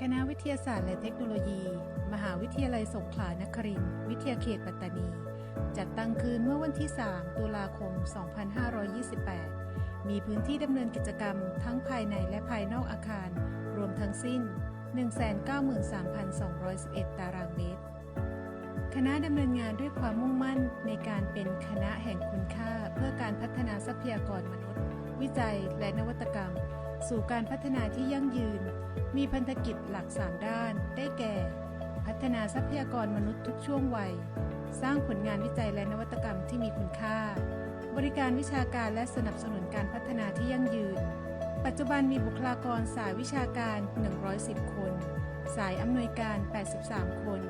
คณะวิทยาศาสตร์และเทคโนโลยี มหาวิทยาลัยสงขลานครินทร์วิทยาเขตปัตตานี จัดตั้งขึ้นเมื่อวันที่ 3 ตุลาคม 2528 มีพื้นที่ดำเนินกิจกรรมทั้งภายในและภายนอกอาคาร รวมทั้งสิ้น 193,211 ตารางเมตร คณะดำเนินงานด้วยความมุ่งมั่นในการเป็นคณะแห่งคุณค่า เพื่อการพัฒนาทรัพยากรมนุษย์ วิจัยและนวัตกรรม สู่การพัฒนาที่ยั่งยืน มีพันธกิจหลัก3ด้าน ได้แก่ พัฒนาทรัพยากรมนุษย์ทุกช่วงวัย สร้างผลงานวิจัยและนวัตกรรมที่มีคุณค่า บริการวิชาการและสนับสนุนการพัฒนาที่ยั่งยืน ปัจจุบันมีบุคลากรสายวิชาการ 110 คน สายอำนวยการ 83 คน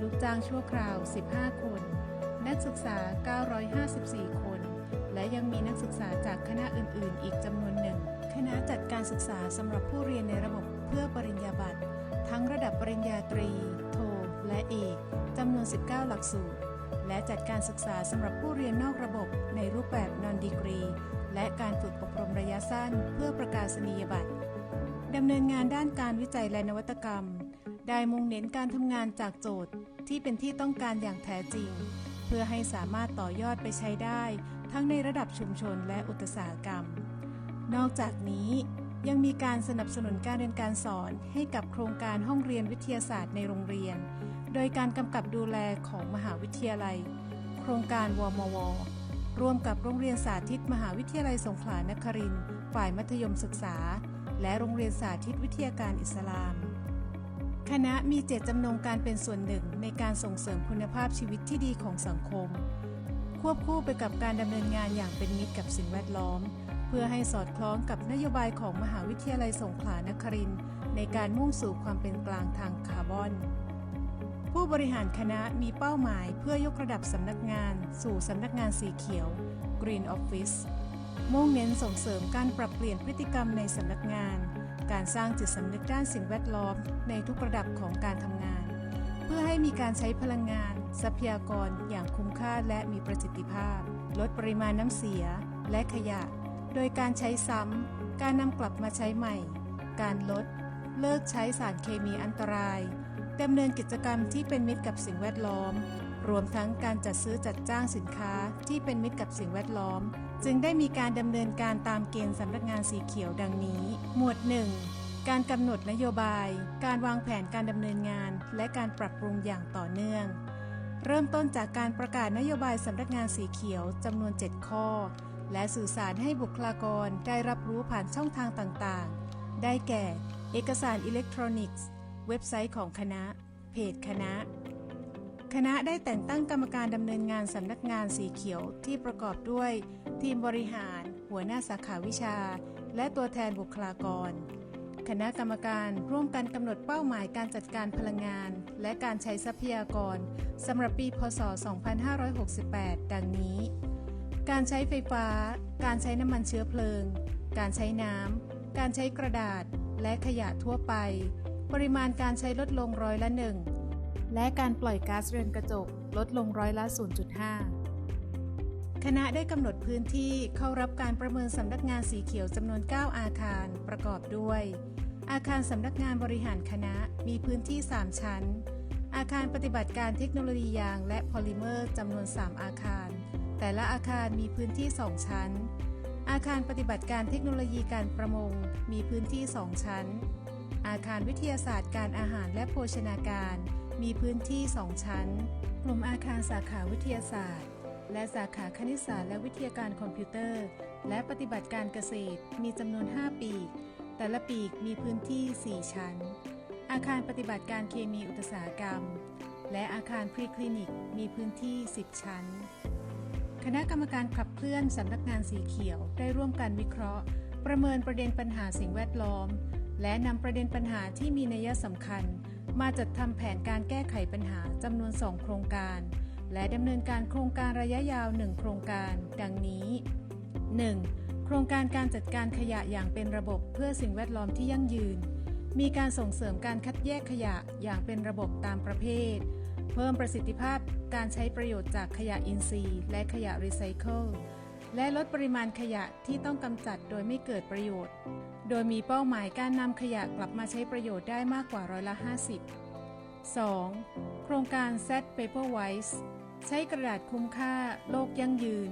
ลูกจ้างชั่วคราว 15 คน นักศึกษา 954 คน และยังมีนักศึกษาจากคณะอื่น ๆ อีกจำนวน ณะจัดการศึกษาสำหรับผู้เรียนในระบบเพื่อปริญญาบัตร ทั้งระดับปริญญาตรี โท และเอกจำนวน 19 หลักสูตร และจัดการศึกษาสำหรับผู้เรียนนอกระบบในรูปแบบนอนดีกรี และการฝึกอบรมระยะสั้น เพื่อประกาศนียบัตรดำเนินงานด้านการวิจัยและนวัตกรรม ได้มุ่งเน้นการทำงานจากโจทย์ที่เป็นที่ต้องการอย่างแท้จริง เพื่อให้สามารถต่อยอดไปใช้ได้ ทั้งในระดับชุมชนและอุตสาหกรรม นอกจากนี้ยังมีการสนับสนุนการเรียนการสอนให้กับโครงการห้องเรียนวิทยาศาสตร์ในโรงเรียน โดยการกำกับดูแลของมหาวิทยาลัย โครงการวมว ร่วมกับโรงเรียนสาธิตมหาวิทยาลัยสงขลานครินทร์ฝ่ายมัธยมศึกษา และโรงเรียนสาธิตวิทยาการอิสลาม คณะมีเจตจำนงการเป็นส่วนหนึ่งในการส่งเสริมคุณภาพชีวิตที่ดีของสังคม ควบคู่ไปกับการดำเนินงานอย่างเป็นมิตรกับสิ่งแวดล้อม เพื่อให้สอดคล้องกับนโยบายของมหาวิทยาลัยสงขลานครินทร์ในการมุ่งสู่ความเป็นกลางทางคาร์บอน ผู้บริหารคณะมีเป้าหมายเพื่อยกระดับสำนักงาน สู่สำนักงานสีเขียว Green Office มุ่งเน้นส่งเสริมการปรับเปลี่ยนพฤติกรรมในสำนักงาน การสร้างจิตสำนึกด้านสิ่งแวดล้อมในทุกระดับของการทำงาน เพื่อให้มีการใช้พลังงาน ทรัพยากรอย่างคุ้มค่าและมีประสิทธิภาพ ลดปริมาณน้ำเสีย และขยะ โดยการใช้ซ้ำ การนำกลับมาใช้ใหม่ การลด เลิกใช้สารเคมีอันตรายดำเนินกิจกรรมที่เป็นมิตรกับสิ่งแวดล้อม รวมทั้งการจัดซื้อจัดจ้างสินค้าที่เป็นมิตรกับสิ่งแวดล้อม จึงได้มีการดำเนินการตามเกณฑ์สำนักงานสีเขียวดังนี้ หมวด 1 การกำหนดนโยบาย การวางแผนการดำเนินงาน และการปรับปรุงอย่างต่อเนื่อง เริ่มต้นจากการประกาศนโยบายสำนักงานสีเขียวจำนวน 7 ข้อ และสื่อสารให้บุคลากรได้รับรู้ผ่านช่องทางต่างๆ ได้แก่ เอกสารอิเล็กทรอนิกส์ เว็บไซต์ของคณะ เพจคณะ คณะได้แต่งตั้งกรรมการดำเนินงานสำนักงานสีเขียวที่ประกอบด้วย ทีมบริหาร หัวหน้าสาขาวิชา และตัวแทนบุคลากร คณะกรรมการร่วมกันกำหนดเป้าหมายการจัดการพลังงาน และการใช้ทรัพยากรสำหรับปี พศ 2568 ดังนี้ การใช้ไฟฟ้า การใช้น้ำมันเชื้อเพลิง การใช้น้ำ การใช้กระดาษ และขยะทั่วไป ปริมาณการใช้ลดลงร้อยละหนึ่ง และการปล่อยก๊าซเรือนกระจกลดลงร้อยละ 0.5 คณะได้กำหนดพื้นที่เข้ารับการประเมินสำนักงานสีเขียวจำนวน 9 อาคารประกอบด้วย อาคารสำนักงานบริหารคณะมีพื้นที่ 3 ชั้น อาคารปฏิบัติการเทคโนโลยียางและพอลิเมอร์จำนวน 3 อาคาร แต่ละอาคารมีพื้นที่ 2 ชั้น อาคารปฏิบัติการเทคโนโลยีการประมงมีพื้นที่ 2 ชั้น อาคารวิทยาศาสตร์การอาหารและโภชนาการ มีพื้นที่ 2 ชั้น กลุ่มอาคารสาขาวิทยาศาสตร์ และสาขาคณิตศาสตร์และวิทยาการคอมพิวเตอร์ และปฏิบัติการเกษตร มีจำนวน 5 ปีกแต่ละปีกมีพื้นที่ 4 ชั้น อาคารปฏิบัติการเคมีอุตสาหกรรม และอาคารพรีคลินิกมีพื้นที่ 10 ชั้น คณะกรรมการขับเคลื่อนสำนักงานสีเขียวได้ร่วมกันวิเคราะห์ ประเมินประเด็นปัญหาสิ่งแวดล้อม และนำประเด็นปัญหาที่มีนัยสำคัญ มาจัดทำแผนการแก้ไขปัญหาจำนวน 2 โครงการ และดำเนินการโครงการระยะยาว 1 โครงการ ดังนี้ 1. โครงการการจัดการขยะอย่างเป็นระบบเพื่อสิ่งแวดล้อมที่ยั่งยืน มีการส่งเสริมการคัดแยกขยะอย่างเป็นระบบตามประเภท เพิ่มประสิทธิภาพการใช้ประโยชน์จากขยะอินทรีย์ และขยะรีไซเคิล และลดปริมาณขยะที่ต้องกำจัดโดยไม่เกิดประโยชน์ โดยมีเป้าหมายการนำขยะกลับมาใช้ประโยชน์ได้มากกว่าร้อยละ 50 2. โครงการ Set Paperwise ใช้กระดาษคุ้มค่าโลกยั่งยืน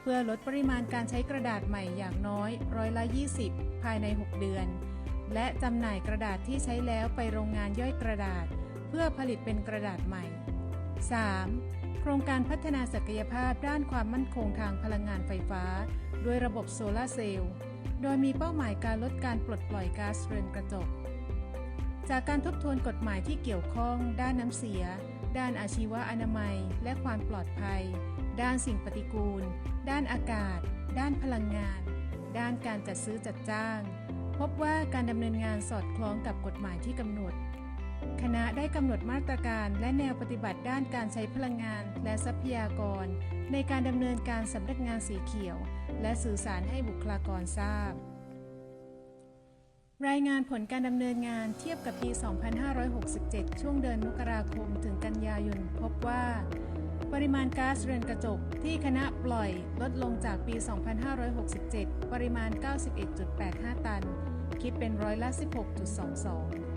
เพื่อลดปริมาณการใช้กระดาษใหม่อย่างน้อยร้อยละ 20 ภายใน 6 เดือน และจำหน่ายกระดาษที่ใช้แล้วไปโรงงานย่อยกระดาษ เพื่อผลิตเป็นกระดาษใหม่ 3. โครงการพัฒนาศักยภาพด้านความมั่นคงทางพลังงานไฟฟ้า ด้วยระบบโซลาร์เซลล์ โดยมีเป้าหมายการลดการปลดปล่อยก๊าซเรือนกระจก จากการทบทวนกฎหมายที่เกี่ยวข้อง ด้านน้ำเสีย ด้านอาชีวะอนามัย และความปลอดภัย ด้านสิ่งปฏิกูล ด้านอากาศ ด้านพลังงาน ด้านการจัดซื้อจัดจ้าง พบว่าการดำเนินงานสอดคล้องกับกฎหมายที่กำหนด คณะได้กำหนดมาตรการและแนวปฏิบัติด้านการใช้พลังงานและทรัพยากร ในการดำเนินการสำนักงานสีเขียว และสื่อสารให้บุคลากรทราบ รายงานผลการดำเนินงานเทียบกับปี 2567 ช่วงเดือนมกราคมถึงกันยายนพบว่า ปริมาณก๊าซเรือนกระจกที่คณะปล่อยลดลงจากปี 2567 ปริมาณ 91.85 ตัน คิดเป็นร้อยละ 16.22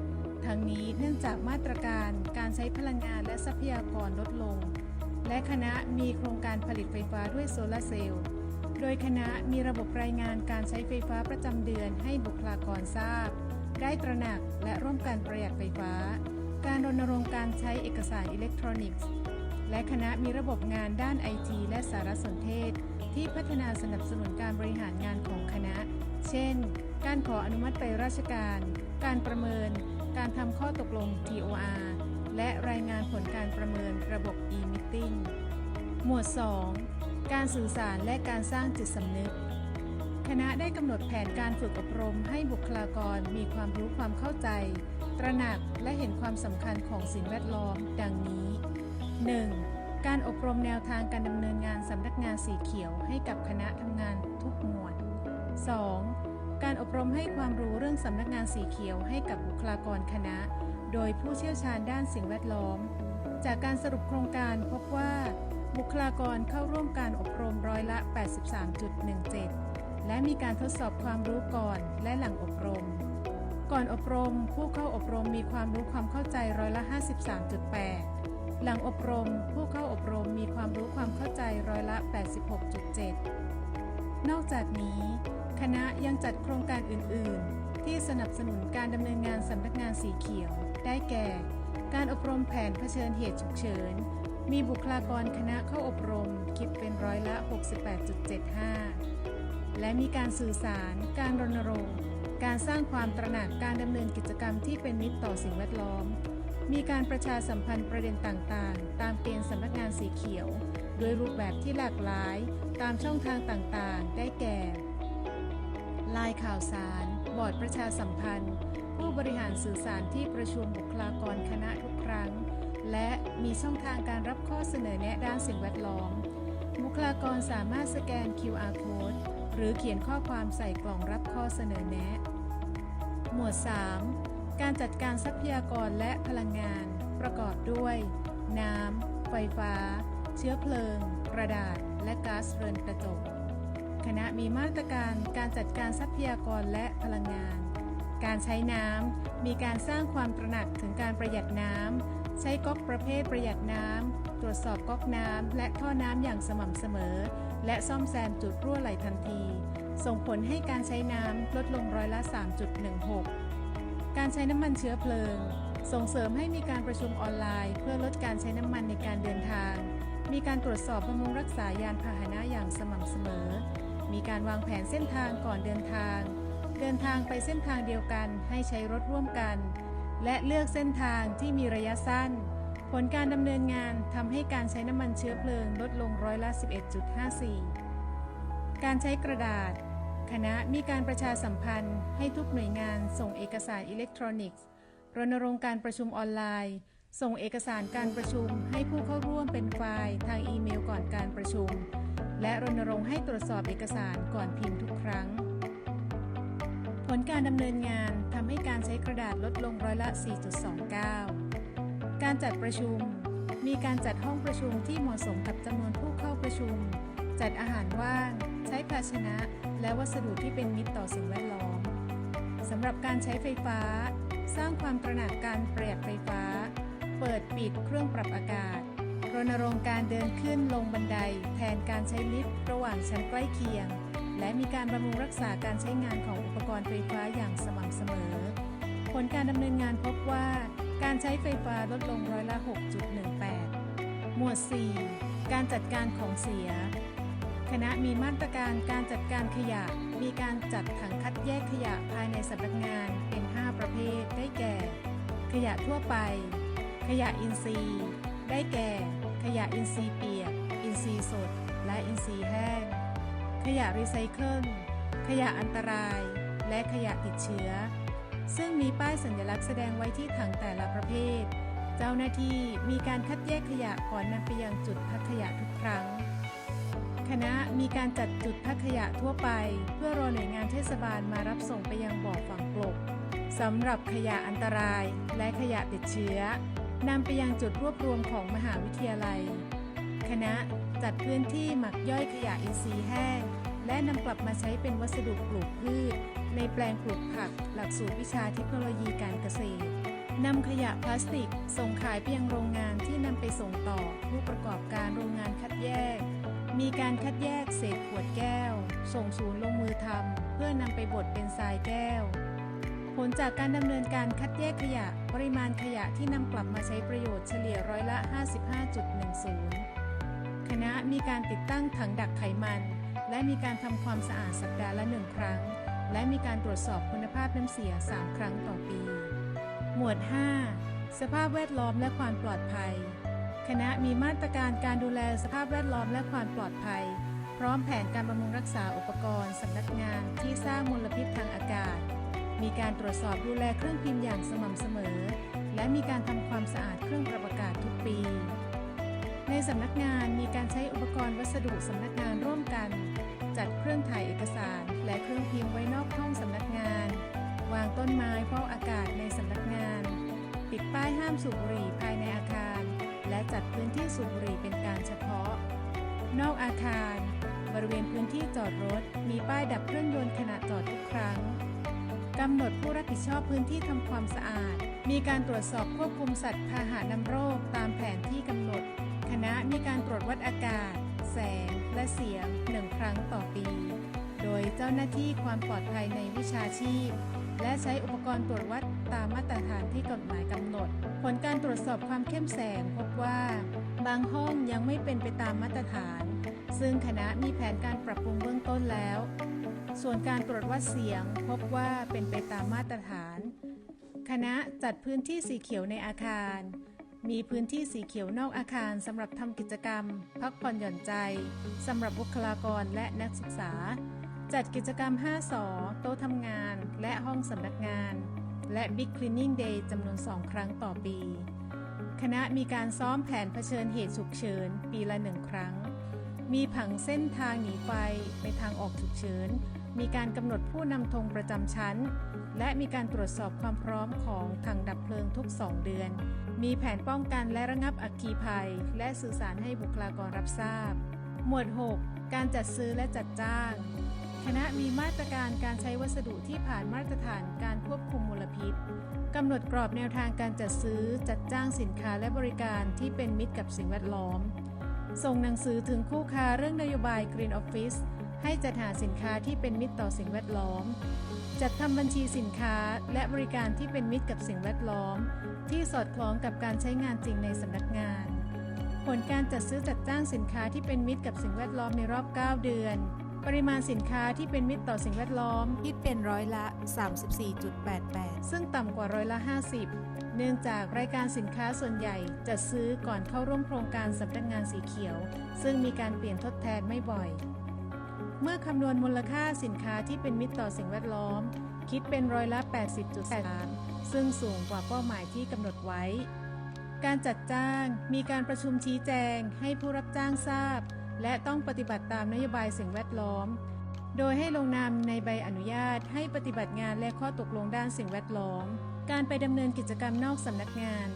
ทั้งนี้เนื่องจากมาตรการการใช้พลังงานและทรัพยากรลดลง และคณะมีโครงการผลิตไฟฟ้าด้วยโซลาร์เซลล์ โดยคณะมีระบบรายงานการใช้ไฟฟ้าประจำเดือนให้บุคลากรทราบ ได้ตระหนักและร่วมกันประหยัดไฟฟ้า การรณรงค์การใช้เอกสารอิเล็กทรอนิกส์ และคณะมีระบบงานด้านไอทีและสารสนเทศ ที่พัฒนาสนับสนุนการบริหารงานของคณะ เช่น การขออนุมัติไปราชการ การประเมิน การทำข้อตกลง TOR และรายงานผลการประเมินระบบ e-meeting หมวด 2 การสื่อสารและการสร้างจิตสำนึก คณะได้กำหนดแผนการฝึกอบรมให้บุคลากรมีความรู้ความเข้าใจ ตระหนักและเห็นความสำคัญของสิ่งแวดล้อม ดังนี้ 1. การอบรมแนวทางการดำเนินงานสำนักงานสีเขียวให้กับคณะทำงานทุกหมวด 2. การอบรมให้ความรู้เรื่องสำนักงานสีเขียวให้กับบุคลากรคณะ โดยผู้เชี่ยวชาญด้านสิ่งแวดล้อม จากการสรุปโครงการพบว่า บุคลากรเข้าร่วมการอบรมร้อยละ 83.17 และมีการทดสอบความรู้ก่อนและหลังอบรม ก่อนอบรม ผู้เข้าอบรมมีความรู้ความเข้าใจร้อยละ 53.8 หลังอบรม ผู้เข้าอบรมมีความรู้ความเข้าใจร้อยละ 86.7 นอกจากนี้ คณะยังจัดโครงการอื่น ๆ ที่สนับสนุนการดำเนินงานสำนักงานสีเขียว ได้แก่ การอบรมแผนเผชิญเหตุฉุกเฉิน มีบุคลากรคณะเข้าอบรม คิดเป็นร้อยละ 68.75 และมีการสื่อสาร การรณรงค์ การสร้างความตระหนักการดำเนินกิจกรรมที่เป็นมิตรต่อสิ่งแวดล้อม มีการประชาสัมพันธ์ประเด็นต่าง ๆ ตามเกณฑ์สำนักงานสีเขียวด้วยรูปแบบที่หลากหลาย ตามช่องทางต่าง ๆ ได้แก่ ลน์ข่าวสาร บอร์ดประชาสัมพันธ์ ผู้บริหารสื่อสารที่ประชุมบุคลากรคณะทุกครั้ง และมีช่องทางการรับข้อเสนอแนะด้านสิ่งแวดล้อม บุคลากรสามารถสแกน QR code หรือเขียนข้อความใส่กล่องรับข้อเสนอแนะ หมวด 3 การจัดการทรัพยากรและพลังงาน ประกอบด้วย น้ำ ไฟฟ้า เชื้อเพลิง กระดาษ และก๊าซเรือนกระจก คณะมีมาตรการการจัดการทรัพยากรและพลังงาน การใช้น้ำมีการสร้างความตระหนักถึงการประหยัดน้ำใช้ก๊อกประเภทประหยัดน้ำตรวจสอบก๊อกน้ำและท่อน้ำอย่างสม่ำเสมอ และซ่อมแซมจุดรั่วไหลทันที ส่งผลให้การใช้น้ำลดลงร้อยละ 3.16 การใช้น้ำมันเชื้อเพลิง ส่งเสริมให้มีการประชุมออนไลน์ เพื่อลดการใช้น้ำมันในการเดินทางมีการตรวจสอบบำรุงรักษายานพาหนะอย่างสม่ำเสมอ มีการวางแผนเส้นทางก่อนเดินทาง เดินทางไปเส้นทางเดียวกันให้ใช้รถร่วมกัน และเลือกเส้นทางที่มีระยะสั้น ผลการดำเนินงานทำให้การใช้น้ำมันเชื้อเพลิงลดลงร้อยละ 11.54 การใช้กระดาษ คณะมีการประชาสัมพันธ์ให้ทุกหน่วยงานส่งเอกสารอิเล็กทรอนิกส์ รณรงค์การประชุมออนไลน์ ส่งเอกสารการประชุมให้ผู้เข้าร่วมเป็นไฟล์ทางอีเมลก่อนการประชุม และรณรงค์ให้ตรวจสอบเอกสารก่อนพิมพ์ทุกครั้ง ผลการดำเนินงานทำให้การใช้กระดาษลดลงร้อยละ 4.29 การจัดประชุม มีการจัดห้องประชุมที่เหมาะสมกับจำนวนผู้เข้าประชุม จัดอาหารว่าง ใช้ภาชนะ และวัสดุที่เป็นมิตรต่อสิ่งแวดล้อมสำหรับการใช้ไฟฟ้า สร้างความตระหนักการประหยัดไฟฟ้า เปิดปิดเครื่องปรับอากาศ ณรงค์การเดินขึ้นลงบันได แทนการใช้ลิฟต์ระหว่างชั้นใกล้เคียง และมีการบำรุงรักษาการใช้งานของอุปกรณ์ไฟฟ้าอย่างสม่ำเสมอ ผลการดำเนินงานพบว่า การใช้ไฟฟ้าลดลงร้อยละ 6.18 หมวด 4 การจัดการของเสีย คณะมีมาตรการการจัดการขยะ มีการจัดถังคัดแยกขยะภายในสำนักงานเป็น 5 ประเภทได้แก่ ขยะทั่วไป ขยะอินทรีย์ได้แก่ ขยะอินทรีย์เปียก อินทรีย์สด และอินทรีย์แห้ง ขยะรีไซเคิล ขยะอันตราย และขยะติดเชื้อ ซึ่งมีป้ายสัญลักษณ์แสดงไว้ที่ถังแต่ละประเภท เจ้าหน้าที่มีการคัดแยกขยะก่อนนำไปยังจุดพักขยะทุกครั้ง คณะมีการจัดจุดพักขยะทั่วไป เพื่อรอหน่วยงานเทศบาลมารับส่งไปยังบ่อฝังกลบสำหรับขยะอันตรายและขยะติดเชื้อ นำไปยังจุดรวบรวมของมหาวิทยาลัย คณะจัดพื้นที่หมักย่อยขยะอินทรีย์แห้ง และนำกลับมาใช้เป็นวัสดุปลูกพืช ในแปลงปลูกผัก หลักสูตรวิชาเทคโนโลยีการเกษตรนำขยะพลาสติก ส่งขายไปยังโรงงานที่นำไปส่งต่อผู้ประกอบการโรงงานคัดแยก มีการคัดแยกเศษขวดแก้ว ส่งศูนย์ลงมือทำเพื่อนำไปบดเป็นทรายแก้ว ลจากการดำเนินการคัดแยกขยะ ปริมาณขยะที่นำกลับมาใช้ประโยชน์เฉลี่ยร้อยละ 55.10 คณะมีการติดตั้งถังดักไขมัน และมีการทำความสะอาดสัปดาห์ละหนึ่งครั้ง และมีการตรวจสอบคุณภาพน้ำเสีย 3 ครั้งต่อปี หมวด 5 สภาพแวดล้อมและความปลอดภัย คณะมีมาตรการการดูแลสภาพแวดล้อมและความปลอดภัย พร้อมแผนการบำรุงรักษาอุปกรณ์สำนักงานที่สร้างมลพิษทางอากาศ มีการตรวจสอบดูแลเครื่องพิมพ์อย่างสม่ำเสมอ และมีการทำความสะอาดเครื่องปรับอากาศทุกปี ในสำนักงานมีการใช้อุปกรณ์วัสดุสำนักงานร่วมกัน จัดเครื่องถ่ายเอกสาร และเครื่องพิมพ์ไว้นอกห้องสำนักงาน วางต้นไม้ฟอกอากาศในสำนักงาน ติดป้ายห้ามสูบบุหรี่ภายในอาคาร และจัดพื้นที่สูบบุหรี่เป็นการเฉพาะ นอกอาคาร บริเวณพื้นที่จอดรถ มีป้ายดับเครื่องยนต์ขณะจอดทุกครั้ง กำหนดผู้รับผิดชอบพื้นที่ทำความสะอาด มีการตรวจสอบควบคุมสัตว์พาหะนำโรคตามแผนที่กำหนด คณะมีการตรวจวัดอากาศ แสง และเสียงหนึ่งครั้งต่อปี โดยเจ้าหน้าที่ความปลอดภัยในวิชาชีพ และใช้อุปกรณ์ตรวจวัดตามมาตรฐานที่กฎหมายกำหนด ผลการตรวจสอบความเข้มแสงพบว่า บางห้องยังไม่เป็นไปตามมาตรฐาน ซึ่งคณะมีแผนการปรับปรุงเบื้องต้นแล้ว ส่วนการตรวจวัดเสียงพบว่าเป็นไปตามมาตรฐาน คณะจัดพื้นที่สีเขียวในอาคาร มีพื้นที่สีเขียวนอกอาคารสำหรับทำกิจกรรม พักผ่อนหย่อนใจสำหรับบุคลากรและนักศึกษา จัดกิจกรรม 5สอโต๊ะทำงาน และห้องสำนักงาน และ Big Cleaning Day จำนวน 2 ครั้งต่อปี คณะมีการซ้อมแผนเผชิญเหตุฉุกเฉินปีละหนึ่งครั้ง มีผังเส้นทางหนีไฟในทางออกฉุกเฉิน มีการกำหนดผู้นำธงประจำชั้น และมีการตรวจสอบความพร้อมของถังดับเพลิงทุก 2 เดือน มีแผนป้องกันและระงับอัคคีภัย และสื่อสารให้บุคลากรรับทราบ หมวด 6 การจัดซื้อและจัดจ้าง คณะมีมาตรการการใช้วัสดุที่ผ่านมาตรฐานการควบคุมมลพิษกำหนดกรอบแนวทางการจัดซื้อจัดจ้างสินค้าและบริการที่เป็นมิตรกับสิ่งแวดล้อม ส่งหนังสือถึงคู่ค้าเรื่องนโยบาย Green Office ให้จัดหาสินค้าที่เป็นมิตรต่อสิ่งแวดล้อม จัดทำบัญชีสินค้าและบริการที่เป็นมิตรกับสิ่งแวดล้อม ที่สอดคล้องกับการใช้งานจริงในสำนักงาน ผลการจัดซื้อจัดจ้างสินค้าที่เป็นมิตรกับสิ่งแวดล้อมในรอบ 9 เดือน ปริมาณสินค้าที่เป็นมิตรต่อสิ่งแวดล้อม คิดเป็นร้อยละ 34.88 ซึ่งต่ำกว่าร้อยละ 50 เนื่องจากรายการสินค้าส่วนใหญ่จัดซื้อก่อนเข้าร่วมโครงการสำนักงานสีเขียว ซึ่งมีการเปลี่ยนทดแทนไม่บ่อย เมื่อคำนวณมูลค่าสินค้าที่เป็นมิตรต่อสิ่งแวดล้อม คิดเป็นร้อยละ 80.3 ซึ่งสูงกว่าเป้าหมายที่กำหนดไว้ การจัดจ้างมีการประชุมชี้แจงให้ผู้รับจ้างทราบ และต้องปฏิบัติตามนโยบายสิ่งแวดล้อม โดยให้ลงนามในใบอนุญาตให้ปฏิบัติงานและข้อตกลงด้านสิ่งแวดล้อม การไปดำเนินกิจกรรมนอกสำนักงาน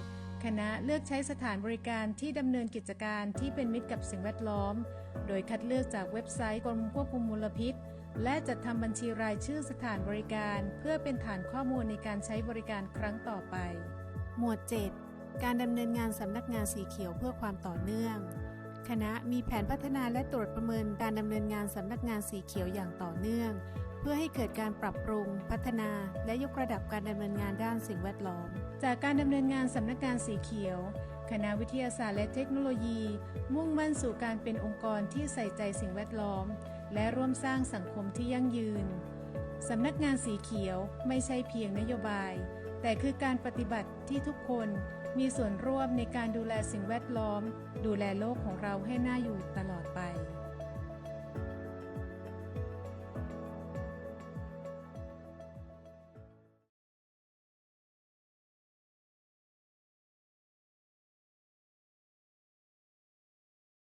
คณะเลือกใช้สถานบริการที่ดำเนินกิจการที่เป็นมิตรกับสิ่งแวดล้อม โดยคัดเลือกจากเว็บไซต์กรมควบคุมมลพิษ และจัดทำบัญชีรายชื่อสถานบริการ เพื่อเป็นฐานข้อมูลในการใช้บริการครั้งต่อไป หมวด 7 การดำเนินงานสำนักงานสีเขียวเพื่อความต่อเนื่อง คณะมีแผนพัฒนาและตรวจประเมินการดำเนินงานสำนักงานสีเขียวอย่างต่อเนื่อง เพื่อให้เกิดการปรับปรุง พัฒนา และยกระดับการดำเนินงานด้านสิ่งแวดล้อม จากการดำเนินงานสำนักงานสีเขียว คณะวิทยาศาสตร์และเทคโนโลยี มุ่งมั่นสู่การเป็นองค์กรที่ใส่ใจสิ่งแวดล้อม และร่วมสร้างสังคมที่ยั่งยืนสำนักงานสีเขียวไม่ใช่เพียงนโยบาย แต่คือการปฏิบัติที่ทุกคน มีส่วนร่วมในการดูแลสิ่งแวดล้อม ดูแลโลกของเราให้น่าอยู่ตลอด